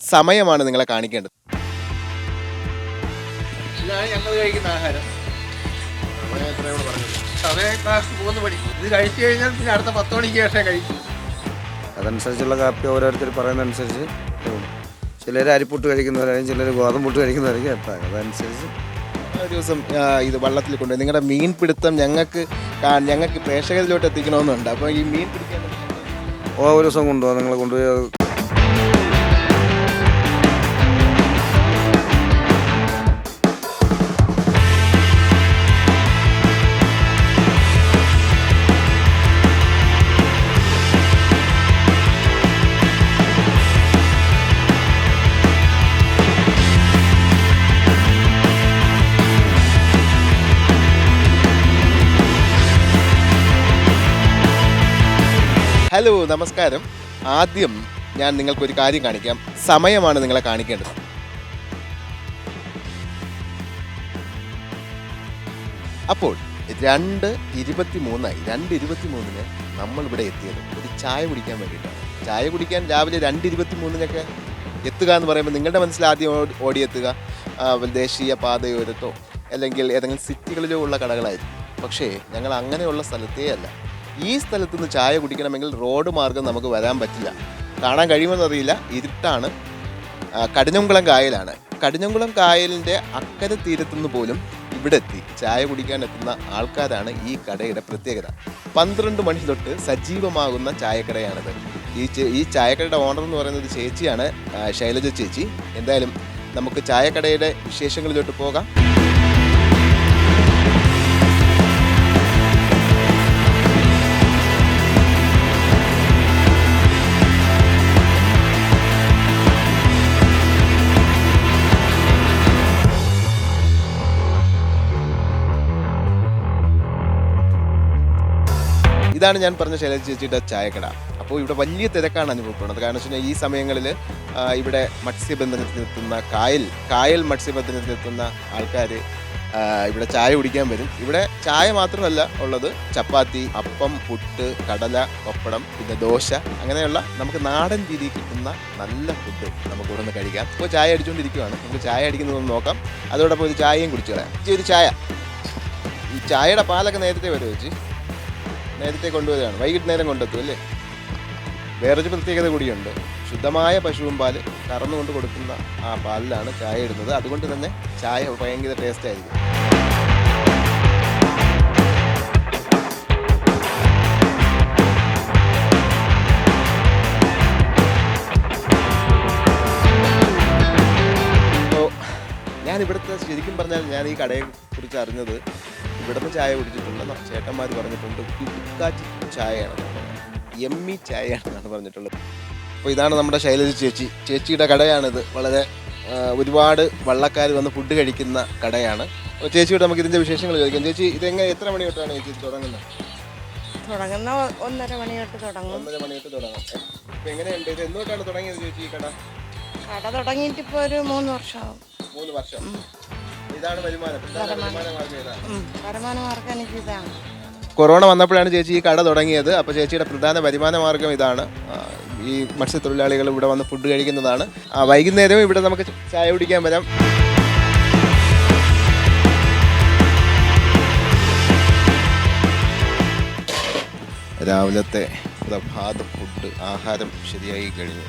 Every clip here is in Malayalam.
സമയമാണ് നിങ്ങളെ കാണിക്കേണ്ടത്. ഇതാണ് ഞങ്ങൾ കഴിക്കുന്ന ആഹാരം. സമയം ക്ലാസ് മൂന്ന് മണി. ഇത് കഴിച്ചു കഴിഞ്ഞാൽ പിന്നെ അടുത്ത പത്ത് മണിക്ക് ശേഷം കഴിക്കും. അതനുസരിച്ചുള്ള കാപ്പി ഓരോരുത്തർ പറയുന്നതനുസരിച്ച് ചിലർ അരിപ്പുട്ട് കഴിക്കുന്നവരായിരിക്കും ചിലർ ഗോതമ്പുട്ട് കഴിക്കുന്നവരായിരിക്കും. എത്താം അതനുസരിച്ച് ഒരു ദിവസം ഇത് വള്ളത്തിൽ കൊണ്ടുപോയി. നിങ്ങളുടെ മീൻ പിടുത്തം ഞങ്ങൾക്ക് ഞങ്ങൾക്ക് പ്രേക്ഷകരിലോട്ട് എത്തിക്കണമെന്നുണ്ട് അപ്പോൾ ഈ മീൻ പിടിക്കാൻ ഓ ഒരു ദിവസം കൊണ്ടുപോകാം നിങ്ങൾ കൊണ്ടുപോയി ഹലോ നമസ്കാരം. ആദ്യം ഞാൻ നിങ്ങൾക്കൊരു കാര്യം കാണിക്കാം. സമയമാണ് നിങ്ങളെ കാണിക്കേണ്ടത്. അപ്പോൾ രണ്ട് ഇരുപത്തി മൂന്നായി രണ്ട് ഇരുപത്തി മൂന്നിന് നമ്മൾ ഇവിടെ എത്തിയത് ഒരു ചായ കുടിക്കാൻ വേണ്ടിയിട്ടാണ്. ചായ കുടിക്കാൻ രാവിലെ രണ്ട് ഇരുപത്തി മൂന്നിനൊക്കെ എത്തുക എന്ന് പറയുമ്പോൾ നിങ്ങളുടെ മനസ്സിൽ ആദ്യം ഓടി- ഓടിയെത്തുക ദേശീയ പാതയോരത്തോ അല്ലെങ്കിൽ ഏതെങ്കിലും സിറ്റികളിലോ ഉള്ള കടകളായിരിക്കും. പക്ഷേ ഞങ്ങൾ അങ്ങനെയുള്ള സ്ഥലത്തേ അല്ല. ഈ സ്ഥലത്ത് നിന്ന് ചായ കുടിക്കണമെങ്കിൽ റോഡ് മാർഗം നമുക്ക് വരാൻ പറ്റില്ല. കാണാൻ കഴിയുമെന്നറിയില്ല ഇരുട്ടാണ്. കടിഞ്ഞുംകുളം കായലാണ്. കടിഞ്ഞംകുളം കായലിന്റെ അക്കരെ തീരത്തുനിന്ന് പോലും ഇവിടെ എത്തി ചായ കുടിക്കാൻ എത്തുന്ന ആൾക്കാരാണ് ഈ കടയുടെ പ്രത്യേകത. പന്ത്രണ്ട് മണി തൊട്ട് സജീവമാകുന്ന ചായക്കടയാണിത്. ഈ ഈ ചായക്കടയുടെ ഓണർ എന്ന് പറയുന്നത് ചേച്ചിയാണ് ശൈലജ ചേച്ചി. എന്തായാലും നമുക്ക് ചായക്കടയുടെ വിശേഷങ്ങളിലോട്ട് പോകാം. ഇതാണ് ഞാൻ പറഞ്ഞ ശൈലജ ചേച്ചിയുടെ ചായക്കട. അപ്പോൾ ഇവിടെ വലിയ തിരക്കാണ് അനുഭവപ്പെടുന്നത്. കാരണം വെച്ച് കഴിഞ്ഞാൽ ഈ സമയങ്ങളിൽ ഇവിടെ മത്സ്യബന്ധനത്തിനെത്തുന്ന കായൽ കായൽ മത്സ്യബന്ധനത്തിനെത്തുന്ന ആൾക്കാർ ഇവിടെ ചായ കുടിക്കാൻ വരും. ഇവിടെ ചായ മാത്രമല്ല ഉള്ളത് ചപ്പാത്തി അപ്പം പുട്ട് കടല പപ്പടം പിന്നെ ദോശ. അങ്ങനെയുള്ള നമുക്ക് നാടൻ രീതിയിൽ കിട്ടുന്ന നല്ല ഫുഡ് നമുക്ക് ഇവിടെ നിന്ന് കഴിക്കാം. ഇപ്പോൾ ചായ അടിച്ചുകൊണ്ടിരിക്കുകയാണ് നമുക്ക് ചായ അടിക്കുന്നതൊന്ന് നോക്കാം. അതോടൊപ്പം ഒരു ചായയും കുടിച്ചു കളയാം. ഒരു ചായ. ഈ ചായയുടെ പാലൊക്കെ നേരത്തെ വരുമോ ചേച്ചി. നേരത്തെ കൊണ്ടുവരികയാണ്. വൈകിട്ട് നേരം കൊണ്ടെത്തും അല്ലേ? വേറൊരു പ്രത്യേകത കൂടിയുണ്ട്. ശുദ്ധമായ പശുവും പാൽ കറന്നുകൊണ്ട് കൊടുക്കുന്ന ആ പാലിലാണ് ചായ ഇടുന്നത്. അതുകൊണ്ട് തന്നെ ചായ ഭയങ്കര ടേസ്റ്റ് ആയിരിക്കും. ഞാൻ ഇവിടുത്തെ ശരിക്കും പറഞ്ഞാൽ ഞാൻ ഈ കടയെ കുറിച്ച് അറിഞ്ഞത് ഇവിടുന്ന് ചായ കുടിച്ചിട്ടുണ്ട്. ചേട്ടന്മാർ പറഞ്ഞിട്ടുണ്ട് കുക്കാച്ചി ചായയാണ് എമ്മി ചായയാണെന്നാണ് പറഞ്ഞിട്ടുള്ളത്. അപ്പോൾ ഇതാണ് നമ്മുടെ ശൈലജ ചേച്ചി. ചേച്ചിയുടെ കടയാണിത്. വളരെ ഒരുപാട് വള്ളക്കാർ വന്ന് ഫുഡ് കഴിക്കുന്ന കടയാണ്. അപ്പോൾ ചേച്ചിയോട് നമുക്ക് ഇതിന്റെ വിശേഷങ്ങൾ ചോദിക്കാം. ചേച്ചി ഇതെങ്ങനെ എത്ര മണി തൊട്ടാണ് ചേച്ചി തുടങ്ങുന്നത്? തുടങ്ങുന്ന ഒന്നര മണി തൊട്ട് തുടങ്ങും. ഒന്നര മണി തൊട്ട് തുടങ്ങും. അപ്പോൾ എങ്ങനെയുണ്ട് ഇത്? എന്തുകൊണ്ടാണ് തുടങ്ങിയത് ചേച്ചി ഈ കട? കട തുടങ്ങിയിട്ട് ഇപ്പോൾ ഒരു മൂന്ന് വർഷമാവും. മൂന്ന് വർഷം. ഇതാണ് വരുമാനം. മാർഗം എനിക്ക് ഇതാണ്. കൊറോണ വന്നപ്പോഴാണ് ചേച്ചി ഈ കട തുടങ്ങിയത്. അപ്പോൾ ചേച്ചിയുടെ പ്രധാന വരുമാന മാർഗം ഇതാണ്. ഈ മത്സ്യത്തൊഴിലാളികൾ ഇവിടെ വന്ന് ഫുഡ് കഴിക്കുന്നതാണ്. ആ, വൈകുന്നേരവും ഇവിടെ നമുക്ക് ചായ കുടിക്കാൻ വരാം. രാവിലത്തെ പ്രഭാത ഫുഡ് ആഹാരം ശരിയായി കഴിഞ്ഞു.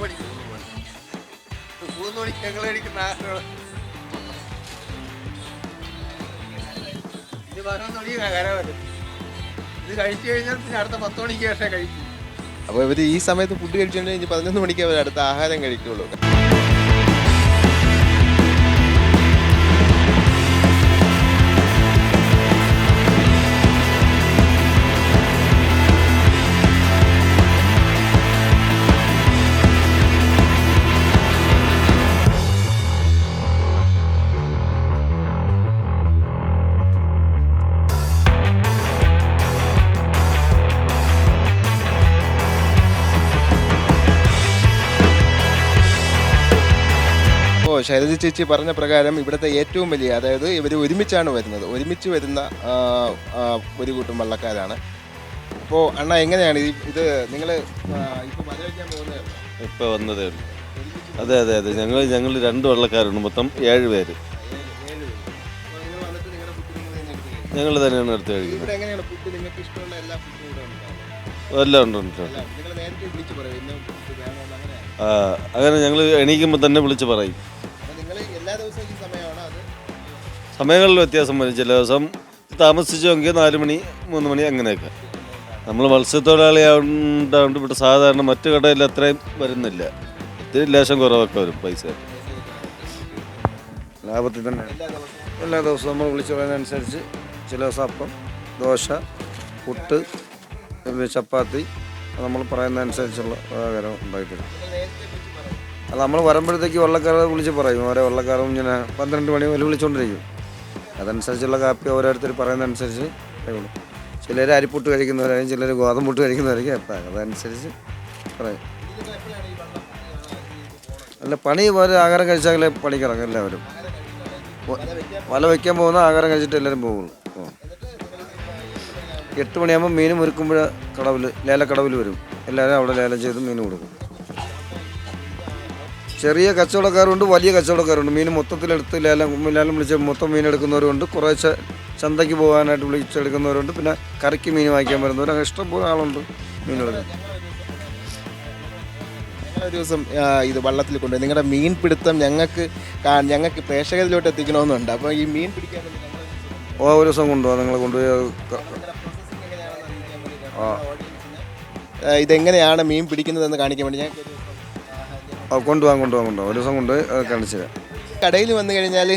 മൂന്ന് മണി. മൂന്ന് മണിക്ക് ഞങ്ങൾ കഴിക്കുന്ന ആഹാരം ഇത് പതിനൊന്ന് മണിക്ക് വരും. ഇത് കഴിച്ചു കഴിഞ്ഞാൽ പിന്നെ അടുത്ത പത്ത് മണിക്ക് ശേഷം കഴിക്കും. അപ്പോൾ ഇവർ ഈ സമയത്ത് ഫുഡ് കഴിച്ചിട്ടുണ്ടെങ്കിൽ പതിനൊന്ന് മണിക്ക് അവർ അടുത്ത ആഹാരം കഴിക്കുള്ളൂ. ശൈലജ ചേച്ചി പറഞ്ഞ പ്രകാരം ഇവിടുത്തെ ഏറ്റവും വലിയ അതായത് ഇവർ ഒരുമിച്ചാണ് വരുന്നത്. ഒരുമിച്ച് വരുന്ന ഒരു കൂട്ടം വള്ളക്കാരാണ്. അപ്പോൾ അണ്ണ എങ്ങനെയാണ് ഇത് നിങ്ങൾ ഇപ്പോൾ വന്നത് വയ്ക്കാൻ പോകുന്നതായിരുന്നു ഇപ്പൊ വന്നതേ ഉള്ളൂ. അതെ അതെ അതെ. ഞങ്ങൾ ഞങ്ങൾ രണ്ട് വള്ളക്കാരുണ്ട്. മൊത്തം ഏഴ് പേര്. ഞങ്ങൾ തന്നെയാണ് എടുത്ത് കഴിക്കുന്നത്. എല്ലാ ഉണ്ട്? ഉണ്ട് അങ്ങനെ. ഞങ്ങൾ എണീക്കുമ്പോൾ തന്നെ വിളിച്ച് പറയും. എല്ലാ ദിവസവും ഈ സമയമാണോ അത്. സമയങ്ങളിൽ വ്യത്യാസം വരും. ചില ദിവസം താമസിച്ചെങ്കിൽ നാല് മണി മൂന്ന് മണി അങ്ങനെയൊക്കെ. നമ്മൾ മത്സ്യത്തൊഴിലാളിയായതുകൊണ്ട് ഇവിടെ സാധാരണ മറ്റു കടയിൽ അത്രയും വരുന്നില്ല. ഇത്തിരി ലേശം കുറവൊക്കെ വരും പൈസ. ലാഭത്തിൽ തന്നെ. എല്ലാ ദിവസവും നമ്മൾ വിളിച്ചു പറയുന്നതനുസരിച്ച് ചില ദിവസം അപ്പം ദോശ പുട്ട് ചപ്പാത്തി നമ്മൾ പറയുന്നതനുസരിച്ചുള്ള ആഹാരം ഉണ്ടാക്കി തരും അത് നമ്മൾ വരുമ്പോഴത്തേക്ക് വെള്ളക്കാരെ വിളിച്ച് പറയും. ഓരോ വെള്ളക്കാരും ഇങ്ങനെ പന്ത്രണ്ട് മണി വരെ വിളിച്ചുകൊണ്ടിരിക്കും അതനുസരിച്ചുള്ള കാപ്പി ഓരോരുത്തർ പറയുന്നതനുസരിച്ച് കഴിയുള്ളൂ ചിലർ അരിപ്പൊട്ട് കഴിക്കുന്നവരായിരിക്കും ചിലർ ഗോതമ്പുട്ട് കഴിക്കുന്നവരായിരിക്കും. അപ്പം അതനുസരിച്ച് പറയും. അല്ല പണി പോലെ ആഹാരം കഴിച്ചാലേ പണിക്കിറങ്ങും എല്ലാവരും. വല വയ്ക്കാൻ പോകുന്ന ആഹാരം കഴിച്ചിട്ട് എല്ലാവരും പോകുള്ളൂ. എട്ട് മണിയാകുമ്പോൾ മീൻ മുറുക്കുമ്പോൾ കടവിൽ ലേലക്കടവിൽ വരും. എല്ലാവരും അവിടെ ലേലം ചെയ്ത് മീൻ കൊടുക്കും. ചെറിയ കച്ചവടക്കാരുണ്ട് വലിയ കച്ചവടക്കാരുണ്ട്. മീൻ മൊത്തത്തിലെടുത്ത് ലേലം ലേലം വിളിച്ച് മൊത്തം മീൻ എടുക്കുന്നവരുണ്ട്. കുറേശ്ശെ ചന്തയ്ക്ക് പോകാനായിട്ട് വിളിച്ചെടുക്കുന്നവരുണ്ട്. പിന്നെ കറിക്ക് മീൻ വാങ്ങിക്കാൻ വരുന്നവർ അങ്ങനെ ഇഷ്ടംപോലെ ആളുണ്ട് മീൻ എടുക്കാൻ ഒരു ദിവസം ഇത് വള്ളത്തിൽ കൊണ്ടുപോയി. നിങ്ങളുടെ മീൻ പിടുത്തം ഞങ്ങൾക്ക് ഞങ്ങൾക്ക് പ്രേക്ഷകരിലോട്ട് എത്തിക്കണമെന്നുണ്ട്. അപ്പോൾ ഈ മീൻ പിടിക്കാൻ ഓ ഒരു ദിവസം കൊണ്ടുപോകാം നിങ്ങൾ കൊണ്ടുപോയി ഇതെങ്ങനെയാണ് മീൻ പിടിക്കുന്നതെന്ന് കാണിക്കാൻ വേണ്ടി ഞങ്ങൾക്ക് കൊണ്ടുപോകാം കൊണ്ടുപോകാം കൊണ്ടുപോകാം ഒരു ദിവസം കൊണ്ടുപോയി കാണിച്ചു തരാം. കടയിൽ വന്നു കഴിഞ്ഞാൽ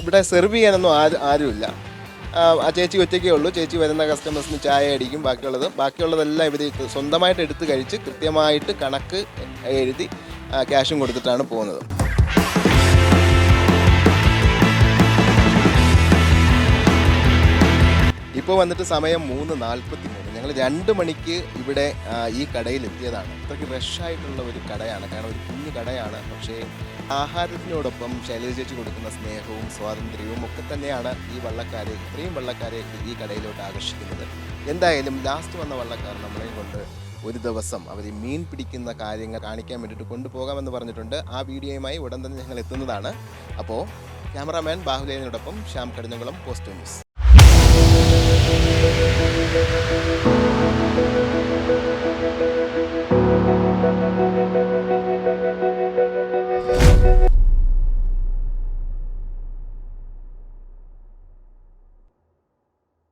ഇവിടെ സെർവ് ചെയ്യാനൊന്നും ആരും ആരുമില്ല. ആ, ചേച്ചി ഒറ്റയ്ക്കേ ഉള്ളൂ. ചേച്ചി വരുന്ന കസ്റ്റമേഴ്സിന് ചായ അടിക്കും ബാക്കിയുള്ളത്. ബാക്കിയുള്ളതെല്ലാം ഇവർ സ്വന്തമായിട്ട് എടുത്ത് കഴിച്ച് കൃത്യമായിട്ട് കണക്ക് എഴുതി ക്യാഷും കൊടുത്തിട്ടാണ് പോകുന്നത്. ഇപ്പോൾ വന്നിട്ട് സമയം മൂന്ന് നാൽപ്പത്തി മൂന്ന് ഞങ്ങൾ രണ്ട് മണിക്ക് ഇവിടെ ഈ കടയിൽ എത്തിയതാണ്. അത്രയ്ക്ക് റഷായിട്ടുള്ള ഒരു കടയാണ്. കാരണം ഒരു കുഞ്ഞു കടയാണ്. പക്ഷേ ആഹാരത്തിനോടൊപ്പം ശൈലജ ചേച്ചി കൊടുക്കുന്ന സ്നേഹവും സ്വാതന്ത്ര്യവും ഒക്കെ തന്നെയാണ് ഈ വള്ളക്കാരെ ഇത്രയും വള്ളക്കാരെ ഈ കടയിലോട്ട് ആകർഷിക്കുന്നത്. എന്തായാലും ലാസ്റ്റ് വന്ന വള്ളക്കാർ നമ്മളെയും കൊണ്ട് ഒരു ദിവസം അവർ മീൻ പിടിക്കുന്ന കാര്യങ്ങൾ കാണിക്കാൻ വേണ്ടിയിട്ട് കൊണ്ടുപോകാമെന്ന് പറഞ്ഞിട്ടുണ്ട്. ആ വീഡിയോയുമായി ഉടൻ തന്നെ ഞങ്ങൾ എത്തുന്നതാണ്. അപ്പോൾ ക്യാമറാമാൻ ബാഹുലേനോടൊപ്പം ശ്യാം കടിഞ്ഞകുളം പോസ്റ്റ് ന്യൂസ്.